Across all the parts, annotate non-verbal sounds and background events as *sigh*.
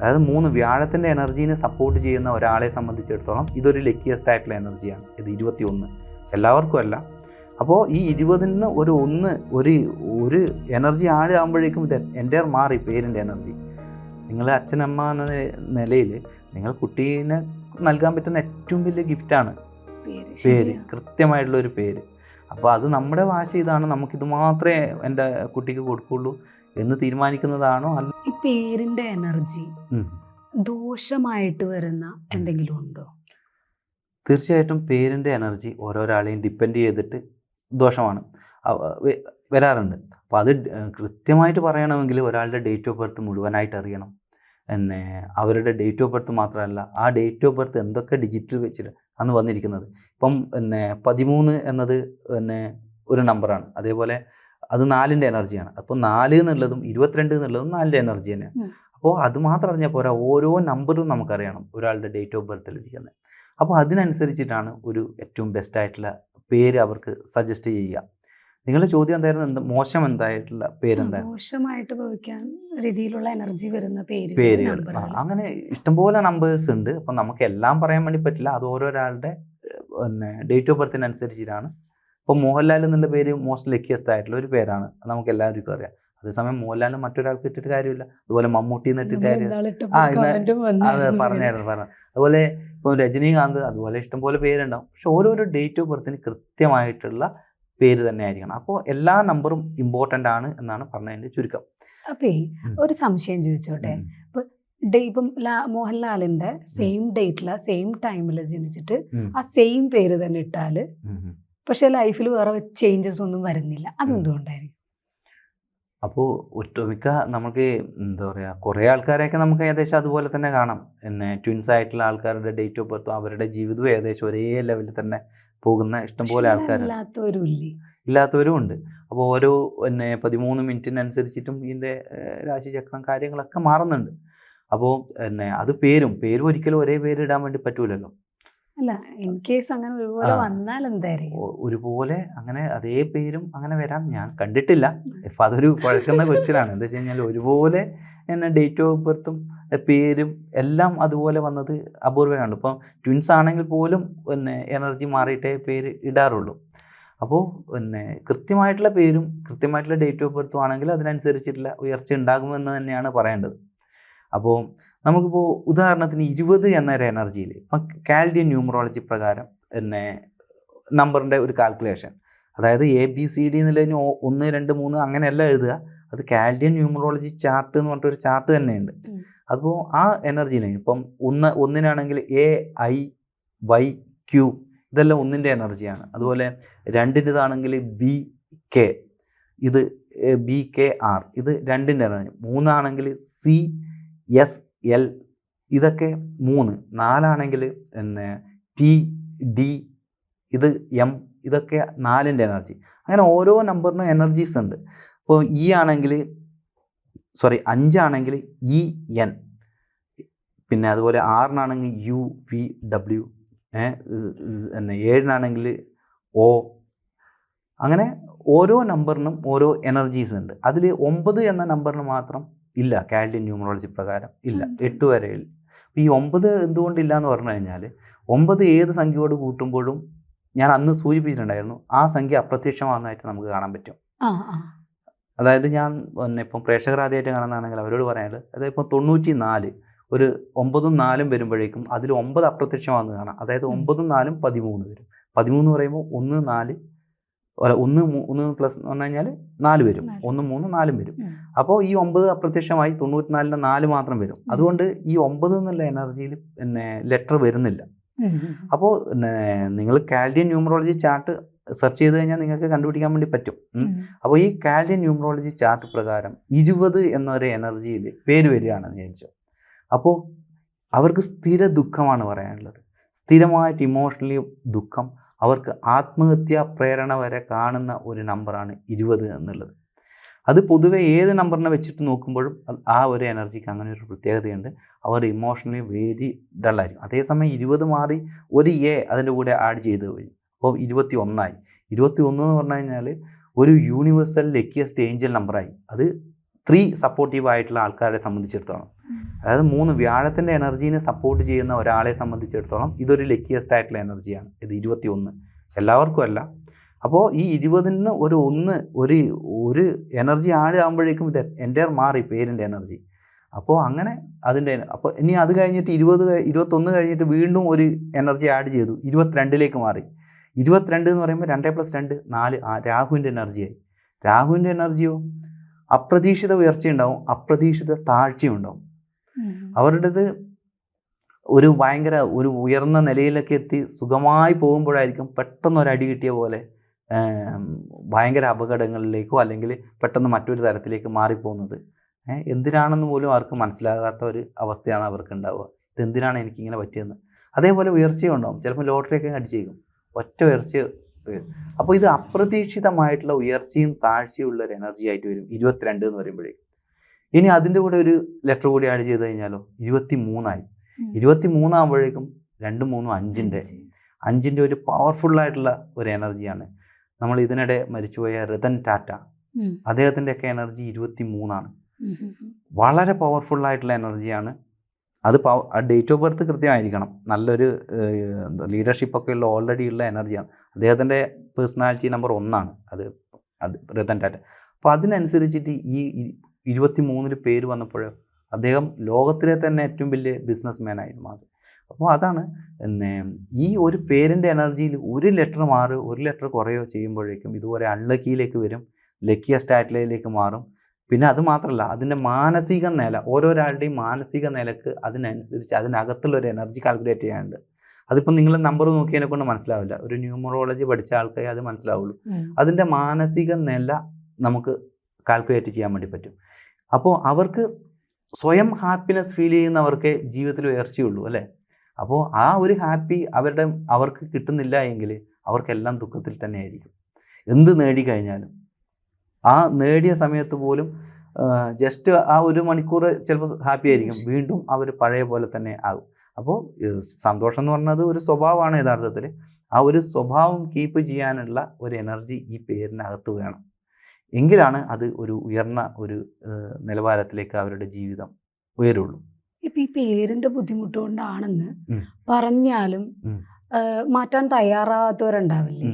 അതായത് മൂന്ന് വ്യാഴത്തിന്റെ എനർജീനെ സപ്പോർട്ട് ചെയ്യുന്ന ഒരാളെ സംബന്ധിച്ചിടത്തോളം ഇതൊരു ലക്കിയസ്റ്റ് ആയിട്ടുള്ള എനർജിയാണ്. ഇത് ഇരുപത്തി ഒന്ന് എല്ലാവർക്കും അല്ല. അപ്പോൾ ഈ ഇരുപതിൽ നിന്ന് ഒരു ഒന്ന് ഒരു ഒരു എനർജി ആഡ് ആകുമ്പോഴേക്കും ഇത് എന്റെ മാറി പേരിന്റെ എനർജി. നിങ്ങൾ അച്ഛനമ്മ എന്ന നിലയിൽ നിങ്ങൾ കുട്ടീനെ നൽകാൻ പറ്റുന്ന ഏറ്റവും വലിയ ഗിഫ്റ്റാണ് പേര്. പേര്. കൃത്യമായിട്ടുള്ള ഒരു പേര്. അപ്പോൾ അത് നമ്മുടെ വാശി ഇതാണ്. നമുക്കിത് മാത്രമേ എന്റെ കുട്ടിക്ക് കൊടുക്കുള്ളൂ. എന്ന് തീരുമാനിക്കുന്നതാണോ അല്ല? ഈ പേരിന്റെ എനർജി ദോഷമായിട്ട് വരുന്ന എന്തെങ്കിലും ഉണ്ടോ? തീർച്ചയായിട്ടും പേരിന്റെ എനർജി ഓരോരാളെയും ഡിപ്പെൻഡ് ചെയ്തിട്ട് ദോഷമാണ്. വരാറുണ്ട്. അപ്പോൾ അത് കൃത്യമായിട്ട് പറയണമെങ്കിൽ ഒരാളുടെ ഡേറ്റ് ഓഫ് ബർത്ത് മുഴുവനായിട്ട് അറിയണം. പിന്നെ അവരുടെ ഡേറ്റ് ഓഫ് ബർത്ത് മാത്രമല്ല ആ ഡേറ്റ് ഓഫ് ബർത്ത് എന്തൊക്കെ ഡിജിറ്റൽ വെച്ചിട്ട് അന്ന് വന്നിരിക്കുന്നത്. ഇപ്പം പിന്നെ പതിമൂന്ന് എന്നത് പിന്നെ ഒരു നമ്പറാണ് അതേപോലെ അത് നാലിന്റെ എനർജിയാണ്. അപ്പോൾ നാല് എന്നുള്ളതും ഇരുപത്തിരണ്ട് എന്നുള്ളതും നാലിന്റെ എനർജി തന്നെയാണ്. അപ്പോൾ അത് മാത്രം അറിഞ്ഞാൽ പോരാ ഓരോ നമ്പറും നമുക്കറിയണം ഒരാളുടെ ഡേറ്റ് ഓഫ് ബർത്തിൽ ഇരിക്കുന്നത്. അപ്പോൾ അതിനനുസരിച്ചിട്ടാണ് ഒരു ഏറ്റവും ബെസ്റ്റ് ആയിട്ടുള്ള പേര് അവർക്ക് സജസ്റ്റ് ചെയ്യുക. നിങ്ങളുടെ ചോദ്യം എന്തായിരുന്നു? എന്താ മോശം എന്തായിട്ടുള്ള പേരെന്തായിരുന്നു മോശമായിട്ട് ഭവിക്കാൻ രീതിയിലുള്ള എനർജി വരുന്ന പേര് പേരുകൾ. അങ്ങനെ ഇഷ്ടംപോലെ നമ്പേഴ്സ് ഉണ്ട്. അപ്പം നമുക്ക് എല്ലാം പറയാൻ വേണ്ടി പറ്റില്ല. അത് ഓരോരാളുടെ പിന്നെ ഡേറ്റ് ഓഫ് ബർത്തിനനുസരിച്ചിട്ടാണ് ഇപ്പം മോഹൻലാൽ എന്നുള്ള പേര് മോസ്റ്റ് ലക്കിയസ്റ്റ് ആയിട്ടുള്ള ഒരു പേരാണ്. നമുക്ക് എല്ലാവർക്കും അറിയാം. അതേസമയം മോഹൻലാൽ മറ്റൊരാൾക്ക് ഇട്ടിട്ട് കാര്യമില്ല. അതുപോലെ മമ്മൂട്ടി എന്ന് ഇട്ടിട്ട് കാര്യം ആ, ഇന്ന് അത് പറഞ്ഞായിരുന്നു പറഞ്ഞു അതുപോലെ ഇപ്പോൾ രജനീകാന്ത് അതുപോലെ ഇഷ്ടംപോലെ പേരുണ്ടാവും. പക്ഷെ ഓരോരോ ഡേറ്റ് ഓഫ് ബർത്തിന് കൃത്യമായിട്ടുള്ള പേര് തന്നെ ആയിരിക്കണം അപ്പോൾ എല്ലാ നമ്പറും ഇമ്പോർട്ടന്റ് ആണ് എന്നാണ് പറഞ്ഞതിന്റെ ചുരുക്കം. അപ്പേ ഒരു സംശയം ചോദിച്ചോട്ടെ. ഡേ ഇപ്പം മോഹൻലാലിന്റെ സെയിം ഡേറ്റില സെയിം ടൈമിൽ ജനിച്ചിട്ട്. ആ സെയിം പേര് തന്നെ ഇട്ടാൽ. പക്ഷെ ലൈഫിൽ വേറെ ചേഞ്ചസ് ഒന്നും വരുന്നില്ല. അതെന്തുകൊണ്ടായിരിക്കും? അപ്പോൾ ഒട്ടുമിക്ക നമുക്ക് എന്താ പറയുക കുറേ ആൾക്കാരെയൊക്കെ നമുക്ക് ഏകദേശം അതുപോലെ തന്നെ കാണാം. പിന്നെ ട്വിൻസ് ആയിട്ടുള്ള ആൾക്കാരുടെ ഡേറ്റ് ഓഫ് ബർത്തും അവരുടെ ജീവിതവും ഏകദേശം ഒരേ ലെവലിൽ തന്നെ പോകുന്ന ഇഷ്ടംപോലെ ആൾക്കാർ ഇല്ലാത്തവരും ഉണ്ട്. അപ്പോൾ ഓരോ പിന്നെ പതിമൂന്ന് മിനിറ്റിനനുസരിച്ചിട്ടും ഇതിന്റെ രാശി രാശിചക്രം കാര്യങ്ങളൊക്കെ മാറുന്നുണ്ട്. അപ്പോൾ പിന്നെ അത് പേരും പേരും ഒരിക്കലും ഒരേ പേര് ഇടാൻ വേണ്ടി പറ്റൂലല്ലോ. അല്ല ഇൻ കേസ് അങ്ങനെ ഒരുപോലെ. വന്നാൽ എന്തായിരിക്കും? ഒരുപോലെ അങ്ങനെ അതേ പേരും അങ്ങനെ വരാൻ ഞാൻ കണ്ടിട്ടില്ല. ഇപ്പം അതൊരു കുഴക്കുന്ന ക്വസ്റ്റ്യനാണ് എന്താ വെച്ച് കഴിഞ്ഞാൽ ഒരുപോലെ എന്നെ ഡേറ്റ് ഓഫ് ബർത്തും പേരും എല്ലാം അതുപോലെ വന്നത് അപൂർവമാണ് ഇപ്പം ട്വിൻസ് ആണെങ്കിൽ പോലും പിന്നെ എനർജി മാറിയിട്ടേ പേര് ഇടാറുള്ളൂ. അപ്പോൾ പിന്നെ കൃത്യമായിട്ടുള്ള പേരും കൃത്യമായിട്ടുള്ള ഡേറ്റ് ഓഫ് ബർത്തും ആണെങ്കിൽ അതിനനുസരിച്ചിട്ടുള്ള ഉയർച്ച ഉണ്ടാകുമെന്ന് തന്നെയാണ് പറയേണ്ടത്. അപ്പോൾ നമുക്കിപ്പോൾ ഉദാഹരണത്തിന് ഇരുപത് എന്നൊരു എനർജിയിൽ ഇപ്പം കാൽഡിയൻ ന്യൂമറോളജി പ്രകാരം പിന്നെ നമ്പറിന്റെ ഒരു കാൽക്കുലേഷൻ അതായത് എ ബി സി ഡി എന്നുള്ളതിന് ഒന്ന് രണ്ട് മൂന്ന് അങ്ങനെയല്ല എഴുതുക. അത് കാൽഡിയൻ ന്യൂമറോളജി ചാർട്ട് എന്ന് പറഞ്ഞിട്ടൊരു ചാർട്ട് തന്നെയുണ്ട്. അപ്പോൾ ആ എനർജി ലൈൻ ഇപ്പം ഒന്ന് ഒന്നിനാണെങ്കിൽ എ ഐ വൈ ക്യു ഇതെല്ലാം ഒന്നിന്റെ എനർജിയാണ് അതുപോലെ രണ്ടിന്റെതാണെങ്കിൽ ബി കെ ഇത് ബി കെ ആർ ഇത് രണ്ടിന്റെ എനർജി മൂന്നാണെങ്കിൽ സി എസ് എൽ ഇതൊക്കെ മൂന്ന്. നാലാണെങ്കിൽ പിന്നെ ടി ഡി ഇത് എം ഇതൊക്കെ നാലിന്റെ എനർജി അങ്ങനെ ഓരോ നമ്പറിനും എനർജീസ് ഉണ്ട്. അപ്പോൾ ഇ ആണെങ്കിൽ സോറി അഞ്ചാണെങ്കിൽ ഇ എൻ പിന്നെ അതുപോലെ ആറിനാണെങ്കിൽ യു വി ഡബ്ല്യു പിന്നെ ഏഴിനാണെങ്കിൽ ഒ അങ്ങനെ ഓരോ നമ്പറിനും ഓരോ എനർജീസ് ഉണ്ട്. അതിൽ ഒമ്പത് എന്ന നമ്പറിന് മാത്രം ഇല്ല. കാൽഡിൻ ന്യൂമറോളജി പ്രകാരം ഇല്ല. എട്ട് വരെ ഈ ഒമ്പത് എന്തുകൊണ്ടില്ല എന്ന് പറഞ്ഞു കഴിഞ്ഞാൽ ഒമ്പത് ഏത് സംഖ്യയോട് കൂട്ടുമ്പോഴും ഞാൻ അന്ന് സൂചിപ്പിച്ചിട്ടുണ്ടായിരുന്നു ആ സംഖ്യ അപ്രത്യക്ഷമാകുന്നതായിട്ട് നമുക്ക് കാണാൻ പറ്റും. അതായത് ഞാൻ പിന്നെ ഇപ്പം പ്രേക്ഷകർ ആദ്യമായിട്ട് കാണുന്നതാണെങ്കിൽ അവരോട് പറയാനുള്ളത് അതായത് ഇപ്പം തൊണ്ണൂറ്റി നാല് ഒരു ഒമ്പതും നാലും വരുമ്പോഴേക്കും അതിൽ ഒമ്പത് അപ്രത്യക്ഷമാകുന്നത് കാണാം. അതായത്. ഒമ്പതും നാലും പതിമൂന്ന് വരും. പതിമൂന്ന് പറയുമ്പോൾ ഒന്ന് നാല് അല്ല ഒന്ന് ഒന്ന് പ്ലസ് എന്ന് പറഞ്ഞു കഴിഞ്ഞാൽ നാല് വരും. ഒന്ന് മൂന്ന് നാലും വരും. അപ്പോൾ ഈ ഒമ്പത് അപ്രത്യക്ഷമായി തൊണ്ണൂറ്റിനാലിന്റെ നാല് മാത്രം വരും. അതുകൊണ്ട് ഈ ഒമ്പത് എന്നുള്ള എനർജിയിൽ പിന്നെ ലെറ്റർ വരുന്നില്ല. അപ്പോൾ. അപ്പോൾ നിങ്ങൾ കാൽഡിയൻ ന്യൂമറോളജി ചാർട്ട് സെർച്ച് ചെയ്ത് കഴിഞ്ഞാൽ നിങ്ങൾക്ക് കണ്ടുപിടിക്കാൻ വേണ്ടി പറ്റും. അപ്പോൾ ഈ കാൽഡിയൻ ന്യൂമറോളജി ചാർട്ട് പ്രകാരം ഇരുപത് എന്നൊരു എനർജിയിൽ പേര് വരികയാണെന്ന് വിചാരിച്ചു. അപ്പോൾ അവർക്ക് സ്ഥിര ദുഃഖമാണ് പറയാനുള്ളത്. സ്ഥിരമായിട്ട് ഇമോഷണലി ദുഃഖം അവർക്ക് ആത്മഹത്യാ പ്രേരണ വരെ കാണുന്ന ഒരു നമ്പറാണ് ഇരുപത് എന്നുള്ളത്. അത് പൊതുവെ ഏത് നമ്പറിനെ വെച്ചിട്ട് നോക്കുമ്പോഴും ആ ഒരു എനർജിക്ക് അങ്ങനെ ഒരു പ്രത്യേകതയുണ്ട്. അവർ ഇമോഷണലി വെരി ഡള്ളായിരിക്കും. അതേസമയം ഇരുപത് മാറി ഒരു എ അതിന്റെ കൂടെ ആഡ് ചെയ്ത് കഴിഞ്ഞു. അപ്പോൾ ഇരുപത്തി ഒന്നായി ഇരുപത്തി ഒന്ന് എന്ന് പറഞ്ഞു കഴിഞ്ഞാൽ ഒരു യൂണിവേഴ്സൽ ലക്കിയസ്റ്റ് ഏഞ്ചൽ നമ്പറായി. അത് ത്രീ സപ്പോർട്ടീവ് ആയിട്ടുള്ള ആൾക്കാരെ സംബന്ധിച്ചിടത്തോളം. അതായത് മൂന്ന് വ്യാഴത്തിന്റെ എനർജീനെ സപ്പോർട്ട് ചെയ്യുന്ന ഒരാളെ സംബന്ധിച്ചിടത്തോളം ഇതൊരു ലക്കിയസ്റ്റ് ആയിട്ടുള്ള എനർജിയാണ് ഇത് ഇരുപത്തി ഒന്ന് എല്ലാവർക്കും അല്ല. അപ്പോൾ ഈ ഇരുപതിന് ഒരു ഒന്ന് ഒരു ഒരു എനർജി ആഡ് ഇത് എന്റെ മാറി പേരിന്റെ എനർജി അപ്പോൾ അങ്ങനെ അതിന്റെ അപ്പോൾ ഇനി അത് കഴിഞ്ഞിട്ട് ഇരുപത് ഇരുപത്തൊന്ന് കഴിഞ്ഞിട്ട് വീണ്ടും ഒരു എനർജി ആഡ് ചെയ്തു. ഇരുപത്തിരണ്ടിലേക്ക് മാറി. ഇരുപത്തിരണ്ട് എന്ന് പറയുമ്പോൾ രണ്ടേ പ്ലസ് രണ്ട് നാല് രാഹുവിന്റെ എനർജിയായി രാഹുവിന്റെ എനർജിയോ അപ്രതീക്ഷിത ഉയർച്ചയുണ്ടാവും. അപ്രതീക്ഷിത താഴ്ചയും ഉണ്ടാവും അവരുടേത് ഒരു ഭയങ്കര ഒരു ഉയർന്ന നിലയിലൊക്കെ എത്തി സുഖമായി പോകുമ്പോഴായിരിക്കും പെട്ടെന്ന് ഒരു അടി കിട്ടിയ പോലെ ഭയങ്കര അപകടങ്ങളിലേക്കോ അല്ലെങ്കിൽ പെട്ടെന്ന് മറ്റൊരു തരത്തിലേക്ക് മാറിപ്പോകുന്നത്. എന്തിനാണെന്ന് പോലും അവർക്ക് മനസ്സിലാകാത്ത ഒരു അവസ്ഥയാണ് അവർക്ക് ഉണ്ടാവുക ഇതെന്തിനാണ് എനിക്കിങ്ങനെ പറ്റിയെന്ന് അതേപോലെ ഉയർച്ചയും ഉണ്ടാവും. ചിലപ്പോൾ ലോട്ടറിയൊക്കെ അടിച്ചേക്കും. ഒറ്റ ഉയർച്ച അപ്പോൾ ഇത് അപ്രതീക്ഷിതമായിട്ടുള്ള ഉയർച്ചയും താഴ്ചയും ഉള്ള ഒരു എനർജി ആയിട്ട് വരും. ഇരുപത്തിരണ്ട് എന്ന് പറയുമ്പോഴേക്കും. ഇനി അതിന്റെ കൂടെ ഒരു ലെറ്റർ കൂടി ആഡ് ചെയ്ത് കഴിഞ്ഞാലോ? ഇരുപത്തി മൂന്നായി ഇരുപത്തി മൂന്നാകുമ്പോഴേക്കും രണ്ടും മൂന്നും അഞ്ചിന്റെ. അഞ്ചിന്റെ ഒരു പവർഫുൾ ആയിട്ടുള്ള ഒരു എനർജിയാണ് നമ്മൾ ഇതിനിടെ മരിച്ചുപോയ രതൻ ടാറ്റ. അദ്ദേഹത്തിന്റെ ഒക്കെ എനർജി ഇരുപത്തി മൂന്നാണ് വളരെ പവർഫുൾ ആയിട്ടുള്ള എനർജിയാണ് അത് പവ ഡേറ്റ് ഓഫ് ബർത്ത് കൃത്യമായിരിക്കണം. നല്ലൊരു ലീഡർഷിപ്പ് ഒക്കെ ഉള്ള ഓൾറെഡി ഉള്ള എനർജിയാണ് അദ്ദേഹത്തിന്റെ പേഴ്സണാലിറ്റി നമ്പർ ഒന്നാണ്. അത് അത് രതൻ ടാറ്റ. അപ്പോൾ അതിനനുസരിച്ചിട്ട് ഈ ഇരുപത്തി മൂന്നിൽ പേര് വന്നപ്പോൾ അദ്ദേഹം ലോകത്തിലെ തന്നെ ഏറ്റവും വലിയ ബിസിനസ് ആയിരുന്നു മാറി. അപ്പോൾ അതാണ് പിന്നെ ഈ ഒരു പേരിന്റെ എനർജിയിൽ ഒരു ലെറ്റർ മാറ് ഒരു ലെറ്റർ കുറയോ ചെയ്യുമ്പോഴേക്കും ഇതുപോലെ അൺലക്കിയിലേക്ക് വരും ലക്കിയ സ്റ്റാറ്റിലേക്ക് മാറും. പിന്നെ അത് മാത്രമല്ല അതിന്റെ മാനസിക നില ഓരോരാളുടെയും മാനസിക നിലയ്ക്ക് അതിനനുസരിച്ച് അതിനകത്തുള്ള ഒരു എനർജി കാൽക്കുലേറ്റ് ചെയ്യാനുണ്ട്. അതിപ്പോൾ നിങ്ങൾ നമ്പർ നോക്കിയതിനെ കൊണ്ട് മനസ്സിലാവില്ല. ഒരു ന്യൂമറോളജി പഠിച്ച ആൾക്കാരെ അത് മനസ്സിലാവുള്ളൂ. അതിന്റെ മാനസിക നില നമുക്ക് കാൽക്കുലേറ്റ് ചെയ്യാൻ വേണ്ടി പറ്റും. അപ്പോൾ അവർക്ക് സ്വയം ഹാപ്പിനെസ് ഫീൽ ചെയ്യുന്നവർക്ക് ജീവിതത്തിൽ ഉയർച്ചയുള്ളൂ അല്ലേ? അപ്പോൾ ആ ഒരു ഹാപ്പി അവരുടെ അവർക്ക് കിട്ടുന്നില്ല എങ്കിൽ അവർക്കെല്ലാം ദുഃഖത്തിൽ തന്നെ ആയിരിക്കും എന്ത് നേടിക്കഴിഞ്ഞാലും ആ നേടിയ സമയത്ത് പോലും ജസ്റ്റ് ആ ഒരു മണിക്കൂർ ചിലപ്പോൾ ഹാപ്പി ആയിരിക്കും. വീണ്ടും അവർ പഴയ പോലെ തന്നെ ആകും. അപ്പോൾ സന്തോഷം എന്ന് പറഞ്ഞത് ഒരു സ്വഭാവമാണ് യഥാർത്ഥത്തിൽ. ആ ഒരു സ്വഭാവം കീപ്പ് ചെയ്യാനുള്ള ഒരു എനർജി ഈ പേരിനകത്ത് വേണം. എങ്കിലാണ് അത് ഒരു ഉയർന്ന ഒരു നിലവാരത്തിലേക്ക് അവരുടെ ജീവിതം ഉയരുള്ളൂ. ഇപ്പൊ ഈ പേരിന്റെ ബുദ്ധിമുട്ട് കൊണ്ടാണെന്ന് പറഞ്ഞാലും മാറ്റാൻ തയ്യാറാവാത്തവരുണ്ടാവില്ലേ?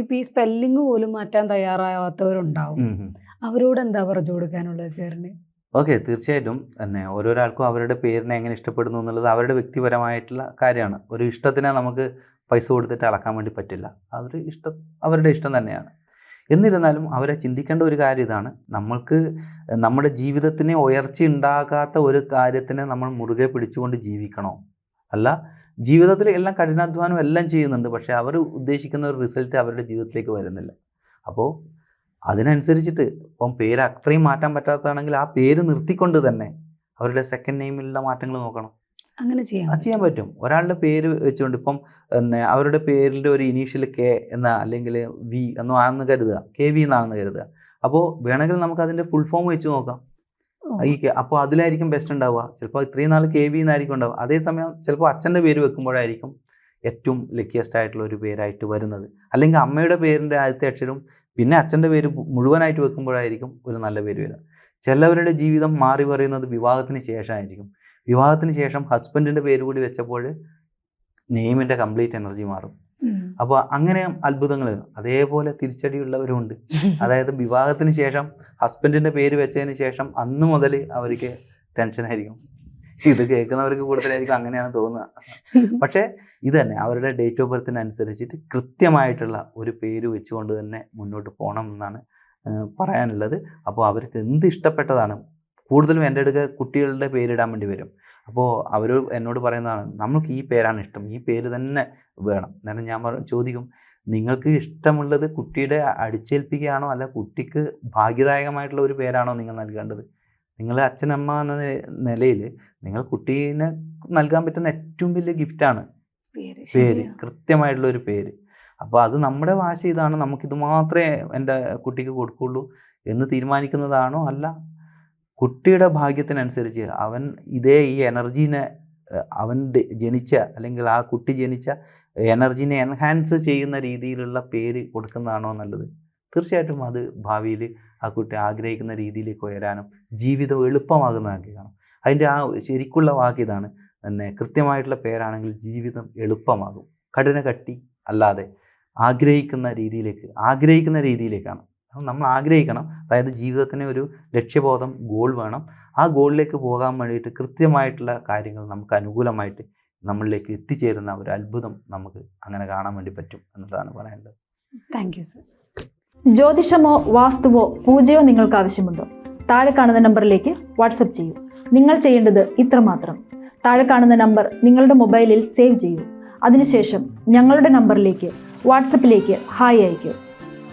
ഇപ്പൊ ഈ സ്പെല്ലിംഗ് പോലും മാറ്റാൻ തയ്യാറാവാത്തവരുണ്ടാവും. അവരോട് എന്താ പറഞ്ഞു കൊടുക്കാനുള്ളത് സാറിന് ഓക്കെ തീർച്ചയായിട്ടും തന്നെ ഓരോരാൾക്കും അവരുടെ പേരിനെ എങ്ങനെ ഇഷ്ടപ്പെടുന്നു എന്നുള്ളത് അവരുടെ വ്യക്തിപരമായിട്ടുള്ള കാര്യമാണ്. ഒരു ഇഷ്ടത്തിനെ നമുക്ക് പൈസ കൊടുത്തിട്ട് അളക്കാൻ വേണ്ടി പറ്റില്ല. അവർ ഇഷ്ടം അവരുടെ ഇഷ്ടം തന്നെയാണ്. എന്നിരുന്നാലും അവരെ ചിന്തിക്കേണ്ട ഒരു കാര്യം ഇതാണ്. നമ്മൾക്ക് നമ്മുടെ ജീവിതത്തിന് ഉയർച്ച ഉണ്ടാകാത്ത ഒരു കാര്യത്തിനെ നമ്മൾ മുറുകെ പിടിച്ചുകൊണ്ട് ജീവിക്കണോ? അല്ല ജീവിതത്തിൽ എല്ലാം കഠിനാധ്വാനം എല്ലാം ചെയ്യുന്നുണ്ട് പക്ഷേ അവർ ഉദ്ദേശിക്കുന്ന ഒരു റിസൾട്ട് അവരുടെ ജീവിതത്തിലേക്ക് വരുന്നില്ല. അപ്പോൾ അതിനനുസരിച്ചിട്ട് ഇപ്പം പേര് അത്രയും മാറ്റാൻ പറ്റാത്തതാണെങ്കിൽ ആ പേര് നിർത്തിക്കൊണ്ട് തന്നെ അവരുടെ സെക്കൻഡ് നെയിമിലുള്ള മാറ്റങ്ങൾ നോക്കണം. അങ്ങനെ ചെയ്യാം അത് ചെയ്യാൻ പറ്റും. ഒരാളുടെ പേര് വെച്ചുകൊണ്ട് ഇപ്പം അവരുടെ പേരിന്റെ ഒരു ഇനീഷ്യൽ കെ എന്ന അല്ലെങ്കിൽ വി എന്നോ ആണെന്ന് കരുതുക. കെ വി എന്നാണെന്ന് കരുതുക. അപ്പോൾ വേണമെങ്കിൽ നമുക്ക് അതിന്റെ ഫുൾ ഫോം വെച്ച് നോക്കാം. ഈ അപ്പോൾ അതിലായിരിക്കും ബെസ്റ്റ് ഉണ്ടാവുക. ചിലപ്പോൾ ഇത്രയും നാൾ കെ വി എന്നായിരിക്കും ഉണ്ടാവുക. അതേസമയം ചിലപ്പോൾ അച്ഛന്റെ പേര് വെക്കുമ്പോഴായിരിക്കും ഏറ്റവും ലക്കിയസ്റ്റ് ആയിട്ടുള്ള ഒരു പേരായിട്ട് വരുന്നത്. അല്ലെങ്കിൽ അമ്മയുടെ പേരിന്റെ ആദ്യത്തെ അക്ഷരം പിന്നെ അച്ഛന്റെ പേര് മുഴുവനായിട്ട് വെക്കുമ്പോഴായിരിക്കും ഒരു നല്ല പേര് വരിക. ചിലവരുടെ ജീവിതം മാറി പറയുന്നത് വിവാഹത്തിന് ശേഷമായിരിക്കും. വിവാഹത്തിന് ശേഷം ഹസ്ബൻഡിന്റെ പേര് കൂടി വെച്ചപ്പോൾ നെയിമിന്റെ കംപ്ലീറ്റ് എനർജി മാറും. അപ്പൊ അപ്പോൾ അങ്ങനെ അത്ഭുതങ്ങൾ അതേപോലെ തിരിച്ചടിയുള്ളവരുമുണ്ട്. *laughs* അതായത് വിവാഹത്തിന് ശേഷം ഹസ്ബൻഡിന്റെ പേര് വെച്ചതിന് ശേഷം അന്ന് മുതൽ അവർക്ക് ടെൻഷനായിരിക്കും ഇത് കേൾക്കുന്നവർക്ക് കൂടുതലായിരിക്കും അങ്ങനെയാണ് തോന്നുക. *laughs* പക്ഷേ ഇത് തന്നെ അവരുടെ ഡേറ്റ് ഓഫ് ബർത്തിന് അനുസരിച്ചിട്ട് കൃത്യമായിട്ടുള്ള ഒരു പേര് വെച്ചുകൊണ്ട് തന്നെ മുന്നോട്ട് പോകണം എന്നാണ് പറയാനുള്ളത്. അപ്പോൾ അവർക്ക് എന്ത് ഇഷ്ടപ്പെട്ടതാണ് കൂടുതലും എന്റെ അടുക്ക കുട്ടികളുടെ പേരിടാൻ വേണ്ടി വരും. അപ്പോൾ അവർ എന്നോട് പറയുന്നതാണ് നമ്മൾക്ക് ഈ പേരാണ് ഇഷ്ടം. ഈ പേര് തന്നെ വേണം. എന്നാലും ഞാൻ ചോദിക്കും നിങ്ങൾക്ക് ഇഷ്ടമുള്ളത് കുട്ടിയുടെ അടിച്ചേൽപ്പിക്കുകയാണോ? അല്ല കുട്ടിക്ക് ഭാഗ്യദായകമായിട്ടുള്ള ഒരു പേരാണോ നിങ്ങൾ നൽകേണ്ടത്? നിങ്ങൾ അച്ഛനമ്മ എന്ന നിലയിൽ നിങ്ങൾ കുട്ടീനെ നൽകാൻ പറ്റുന്ന ഏറ്റവും വലിയ ഗിഫ്റ്റാണ് പേര്. കൃത്യമായിട്ടുള്ള ഒരു പേര്. അപ്പോൾ അത് നമ്മുടെ വാശി ഇതാണ്. നമുക്കിത് മാത്രമേ എന്റെ കുട്ടിക്ക് കൊടുക്കുള്ളൂ എന്ന് തീരുമാനിക്കുന്നതാണോ? അല്ല കുട്ടിയുടെ ഭാഗ്യത്തിനനുസരിച്ച് അവൻ ഇതേ ഈ എനർജീനെ അവൻ ജനിച്ച അല്ലെങ്കിൽ ആ കുട്ടി ജനിച്ച എനർജീനെ എൻഹാൻസ് ചെയ്യുന്ന രീതിയിലുള്ള പേര് കൊടുക്കുന്നതാണോ നല്ലത്? തീർച്ചയായിട്ടും അത് ഭാവിയിൽ ആ കുട്ടി ആഗ്രഹിക്കുന്ന രീതിയിലേക്ക് ഉയരാനും ജീവിതം എളുപ്പമാകുന്നതാക്കി കാണും. അതിന്റെ ആ ശരിക്കുള്ള വാക്ക് ഇതാണ്. തന്നെ കൃത്യമായിട്ടുള്ള പേരാണെങ്കിൽ ജീവിതം എളുപ്പമാകും. കഠിന കട്ടി അല്ലാതെ ആഗ്രഹിക്കുന്ന രീതിയിലേക്ക് ആഗ്രഹിക്കുന്ന രീതിയിലേക്കാണ്. നമ്മൾ ആഗ്രഹിക്കണം. അതായത് ജീവിതത്തിന് ഒരു ലക്ഷ്യബോധം ഗോൾ വേണം. ആ ഗോളിലേക്ക് പോകാൻ വേണ്ടിയിട്ട് കൃത്യമായിട്ടുള്ള കാര്യങ്ങൾ നമുക്ക് അനുകൂലമായിട്ട് നമ്മളിലേക്ക് എത്തിച്ചേരുന്ന ഒരു അത്ഭുതം നമുക്ക് അങ്ങനെ കാണാൻ വേണ്ടി പറ്റും എന്നുള്ളതാണ് പറയേണ്ടത് താങ്ക് യു സർ ജ്യോതിഷമോ വാസ്തുവോ പൂജയോ നിങ്ങൾക്ക് ആവശ്യമുണ്ടോ? താഴെ കാണുന്ന നമ്പറിലേക്ക് വാട്സപ്പ് ചെയ്യൂ. നിങ്ങൾ ചെയ്യേണ്ടത് ഇത്രമാത്രം. താഴെ കാണുന്ന നമ്പർ നിങ്ങളുടെ മൊബൈലിൽ സേവ് ചെയ്യൂ. അതിനുശേഷം ഞങ്ങളുടെ നമ്പറിലേക്ക് വാട്സപ്പിലേക്ക് ഹായ് അയയ്ക്കൂ.